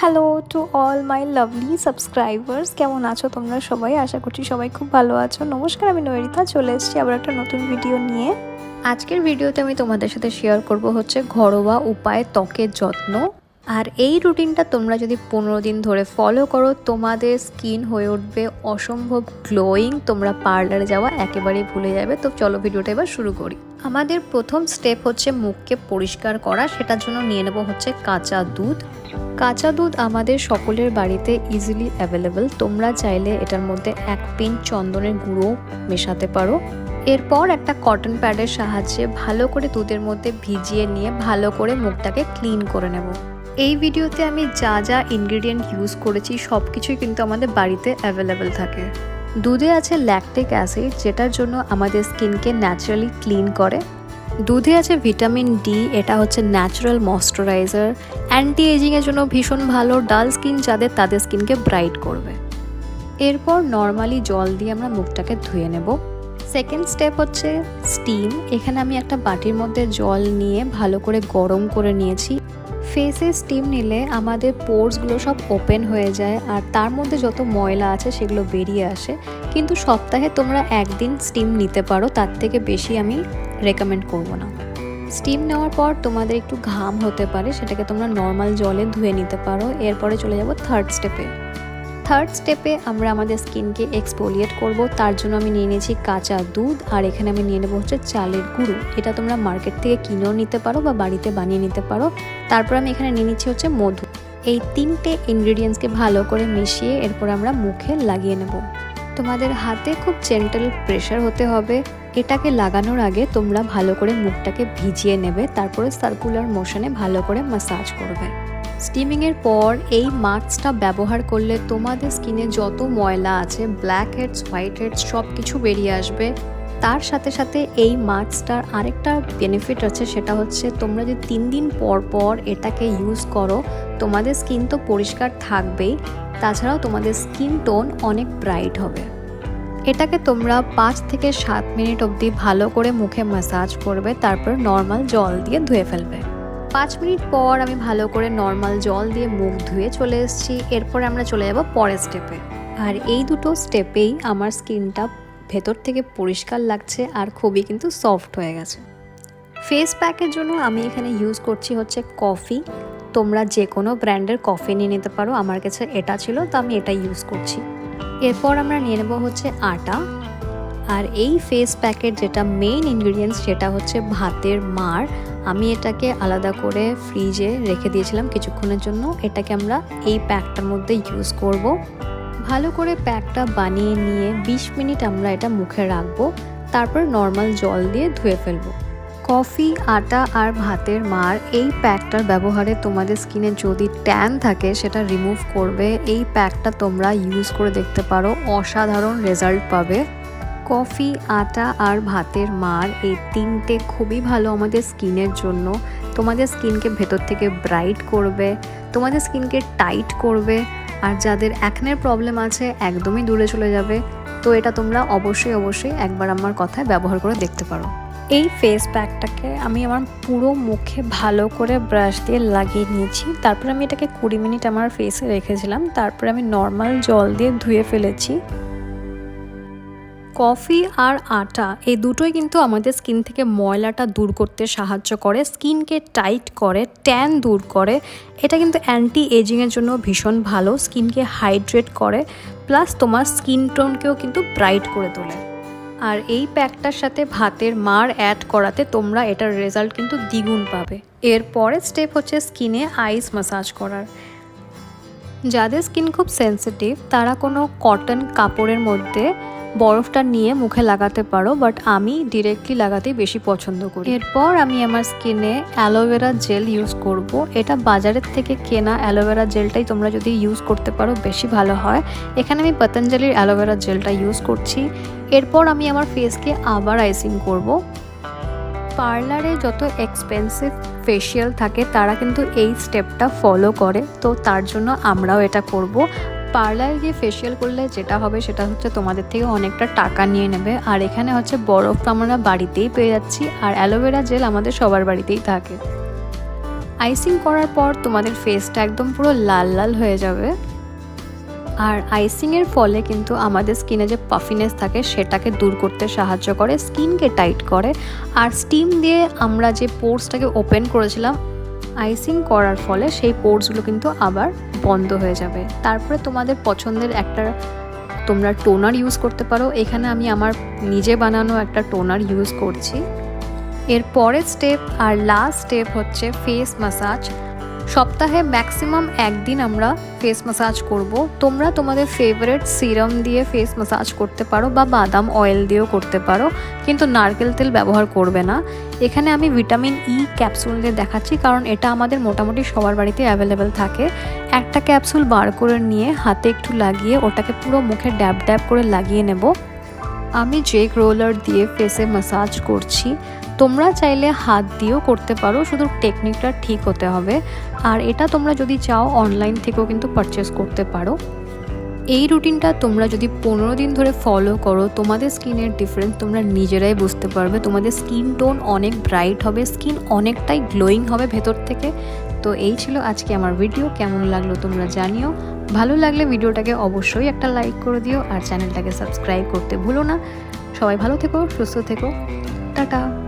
Hello to all my lovely subscribers কেমন আছো তোমরা সবাই? আশা করছি সবাই খুব ভালো আছো। নমস্কার, আমি নয়রিতা চলে এসেছি আবার একটা নতুন ভিডিও নিয়ে। আজকের ভিডিওতে আমি তোমাদের সাথে শেয়ার করব হচ্ছে ঘরোয়া উপায়ে ত্বকের যত্ন। আর এই রুটিনটা তোমরা যদি পনেরো দিন ধরে ফলো করো, তোমাদের স্কিন হয়ে উঠবে অসম্ভব গ্লোয়িং তোমরা পার্লারে যাওয়া একেবারেই ভুলে যাবে। তো চলো ভিডিওটা এবার শুরু করি। আমাদের প্রথম স্টেপ হচ্ছে মুখকে পরিষ্কার করা। সেটার জন্য নিয়ে নেব হচ্ছে কাঁচা দুধ। কাঁচা দুধ আমাদের সকলের বাড়িতে ইজিলি অ্যাভেলেবেল তোমরা চাইলে এটার মধ্যে এক পিন চন্দনের গুঁড়ো মেশাতে পারো। এরপর একটা কটন প্যাডের সাহায্যে ভালো করে দুধের মধ্যে ভিজিয়ে নিয়ে ভালো করে মুখটাকে ক্লিন করে নেব। এই ভিডিওতে আমি যা যা ইনগ্রিডিয়েন্ট ইউজ করেছি সব কিছুই কিন্তু আমাদের বাড়িতে অ্যাভেলেবেল থাকে। দুধে আছে ল্যাকটিক অ্যাসিড যেটার জন্য আমাদের স্কিনকে ন্যাচারালি ক্লিন করে। দুধে আছে ভিটামিন ডি, এটা হচ্ছে ন্যাচারাল ময়শ্চারাইজার অ্যান্টি এজিংয়ের জন্য ভীষণ ভালো, ডাল স্কিন যাদের তাদের স্কিনকে ব্রাইট করবে। এরপর নর্মালি জল দিয়ে আমরা মুখটাকে ধুয়ে নেব। সেকেন্ড স্টেপ হচ্ছে স্টিম এখানে আমি একটা বাটির মধ্যে জল নিয়ে ভালো করে গরম করে নিয়েছি। ফেসে স্টিম নিলে আমাদের পোর্সগুলো সব ওপেন হয়ে যায় আর তার মধ্যে যত ময়লা আছে সেগুলো বেরিয়ে আসে। কিন্তু সপ্তাহে তোমরা একদিন স্টিম নিতে পারো, তার থেকে বেশি আমি রেকমেন্ড করব না। স্টিম নেওয়ার পর তোমাদের একটু ঘাম হতে পারে, সেটাকে তোমরা নর্মাল জলে ধুয়ে নিতে পারো। এরপরে চলে যাব থার্ড স্টেপে থার্ড স্টেপে আমরা আমাদের স্কিনকে এক্সপোলিয়েট করব। তার জন্য আমি নিয়ে নিয়েছি কাঁচা দুধ, আর এখানে আমি নিয়ে নেব হচ্ছে চালের গুঁড়ো। এটা তোমরা মার্কেট থেকে কিনেও নিতে পারো বা বাড়িতে বানিয়ে নিতে পারো। তারপর আমি এখানে নিয়ে নিচ্ছি হচ্ছে মধু। এই তিনটে ইনগ্রিডিয়েন্টসকে ভালো করে মিশিয়ে এরপর আমরা মুখে লাগিয়ে নেব। তোমাদের হাতে খুব জেন্টাল প্রেশার হতে হবে। এটাকে লাগানোর আগে তোমরা ভালো করে মুখটাকে ভিজিয়ে নেবে, তারপরে সার্কুলার মোশনে ভালো করে মাসাজ করবে। স্টিমিংয়ের পর এই মাস্কটা ব্যবহার করলে তোমাদের স্কিনে যত ময়লা আছে ব্ল্যাক হেডস হোয়াইট হেডস সব কিছু বেরিয়ে আসবে। তার সাথে সাথে এই মাস্কটার আরেকটা বেনিফিট আছে, সেটা হচ্ছে তোমরা যদি তিন দিন পর পর এটাকে ইউজ করো তোমাদের স্কিন তো পরিষ্কার থাকবেই, তাছাড়াও তোমাদের স্কিন টোন অনেক ব্রাইট হবে। এটাকে তোমরা পাঁচ থেকে সাত মিনিট অবধি ভালো করে মুখে ম্যাসাজ করবে, তারপর নর্মাল জল দিয়ে ধুয়ে ফেলবে। পাঁচ মিনিট পর আমি ভালো করে নর্মাল জল দিয়ে মুখ ধুয়ে চলে এসেছি, এরপরে আমরা চলে যাব পরের স্টেপে আর এই দুটো স্টেপেই আমার স্কিনটা ভেতর থেকে পরিষ্কার লাগছে আর খুবই কিন্তু সফট হয়ে গেছে। ফেস প্যাকের জন্য আমি এখানে ইউজ করছি হচ্ছে কফি তোমরা যে কোনো ব্র্যান্ডের কফি নিয়ে নিতে পারো। আমার কাছে এটা ছিল, তো আমি এটা ইউজ করছি। এরপর আমরা নিয়ে নেব হচ্ছে আটা। আর এই ফেস প্যাকের যেটা মেইন ইনগ্রিডিয়েন্টস সেটা হচ্ছে ভাতের মার আমি এটাকে আলাদা করে ফ্রিজে রেখে দিয়েছিলাম কিছুক্ষণের জন্য। এটাকে আমরা এই প্যাকটার মধ্যে ইউজ করব। ভালো করে প্যাকটা বানিয়ে নিয়ে ২০ মিনিট আমরা এটা মুখে রাখব। তারপর নর্মাল জল দিয়ে ধুয়ে ফেলব। কফি, আটা আর ভাতের মার এই প্যাকটার ব্যবহারে তোমাদের স্কিনে যদি ট্যান থাকে, সেটা রিমুভ করবে। এই প্যাকটা তোমরা ইউজ করে দেখতে পারো, অসাধারণ রেজাল্ট পাবে। কফি, আটা আর ভাতের মার এই তিনটে খুবই ভালো আমাদের স্কিনের জন্য। তোমাদের স্কিনকে ভেতর থেকে ব্রাইট করবে, তোমাদের স্কিনকে টাইট করবে, আর যাদের অ্যাকনের প্রবলেম আছে, একদমই দূরে চলে যাবে। তো এটা তোমরা অবশ্যই অবশ্যই একবার আমার কথায় ব্যবহার করে দেখতে পারো। এই ফেস প্যাকটাকে আমি আমার পুরো মুখে ভালো করে ব্রাশ দিয়ে লাগিয়ে নিয়েছি। তারপর আমি এটাকে কুড়ি মিনিট আমার ফেসে রেখেছিলাম। তারপরে আমি নর্মাল জল দিয়ে ধুয়ে ফেলেছি। কফি আর আটা, এই দুটোই কিন্তু আমাদের স্কিন থেকে ময়লাটা দূর করতে সাহায্য করে স্কিনকে টাইট করে ট্যান দূর করে। এটা কিন্তু অ্যান্টি এজিংয়ের জন্য ভীষণ ভালো স্কিনকে হাইড্রেট করে প্লাস তোমার স্কিন টোনকেও কিন্তু ব্রাইট করে তোলে। আর এই প্যাকটার সাথে ভাতের মার অ্যাড করাতে তোমরা এটার রেজাল্ট কিন্তু দ্বিগুণ পাবে। এর পরের স্টেপ হচ্ছে স্কিনে আইস মাসাজ করার। যাদের স্কিন খুব সেন্সিটিভ তারা কোনো কটন কাপড়ের মধ্যে বরফটা নিয়ে মুখে লাগাতে পারো বাট আমি ডিরেক্টলি লাগাতেই বেশি পছন্দ করি। এরপর আমি আমার স্কিনে অ্যালোভেরা জেল ইউজ করব। এটা বাজারের থেকে কেনা অ্যালোভেরা জেলটাই তোমরা যদি ইউজ করতে পারো, বেশি ভালো হয়। এখানে আমি পতঞ্জলির অ্যালোভেরা জেলটা ইউজ করছি। এরপর আমি আমার ফেসকে আবার আইসিং করব। পার্লারে যত এক্সপেন্সিভ ফেসিয়াল থাকে, তারা কিন্তু এই স্টেপটা ফলো করে। তো তার জন্য আমরাও এটা করব। পার্লারে গিয়ে ফেসিয়াল করলে যেটা হবে সেটা হচ্ছে তোমাদের থেকে অনেকটা টাকা নিয়ে নেবে। আর এখানে হচ্ছে বরফ আমরা বাড়িতেই পেয়ে যাচ্ছি আর অ্যালোভেরা জেল আমাদের সবার বাড়িতেই থাকে। আইসিং করার পর তোমাদের ফেসটা একদম পুরো লাল লাল হয়ে যাবে। আর আইসিংয়ের ফলে কিন্তু আমাদের স্কিনে যে পাফিনেস থাকে সেটাকে দূর করতে সাহায্য করে স্কিনকে টাইট করে। আর স্টিম দিয়ে আমরা যে পোর্সটাকে ওপেন করেছিলাম আইসিং করার ফলে সেই পোর্সগুলো কিন্তু আবার বন্ধ হয়ে যাবে। তারপরে তোমাদের পছন্দের একটা তোমরা টোনার ইউজ করতে পারো। এখানে আমি আমার নিজে বানানো একটা টোনার ইউজ করছি। এর পরের স্টেপ আর লাস্ট স্টেপ হচ্ছে ফেস মাসাজ। সপ্তাহে ম্যাক্সিমাম একদিন আমরা ফেস মাসাজ করব। তোমরা তোমাদের ফেভারেট সিরাম দিয়ে ফেস মাসাজ করতে পারো বা বাদাম অয়েল দিয়েও করতে পারো, কিন্তু নারকেল তেল ব্যবহার করবে না। এখানে আমি ভিটামিন ই ক্যাপসুল দিয়ে দেখাচ্ছি, কারণ এটা আমাদের মোটামুটি সবার বাড়িতে অ্যাভেলেবেল থাকে। একটা ক্যাপসুল বার করে নিয়ে হাতে একটু লাগিয়ে ওটাকে পুরো মুখে ড্যাব ড্যাব করে লাগিয়ে নেব। আমি জেক রোলার দিয়ে ফেসে মাসাজ করছি তোমরা চাইলে হাত দিয়েও করতে পারো, শুধু টেকনিকটা ঠিক হতে হবে। আর এটা তোমরা যদি চাও অনলাইন থেকেও কিন্তু পারচেস করতে পারো। এই রুটিনটা তোমরা যদি পনেরো দিন ধরে ফলো করো, তোমাদের স্কিনের ডিফারেন্স তোমরা নিজেরাই বুঝতে পারবে। তোমাদের স্কিন টোন অনেক ব্রাইট হবে স্কিন অনেকটাই গ্লোয়িং হবে ভেতর থেকে। তো এই ছিল আজকে আমার ভিডিও কেমন লাগল তোমরা জানিও। ভালো লাগলে ভিডিওটাকে অবশ্যই একটা লাইক করে দিও, আর চ্যানেলটাকে সাবস্ক্রাইব করতে ভুলো না। সবাই ভালো থেকো, সুস্থ থেকো। টাটা।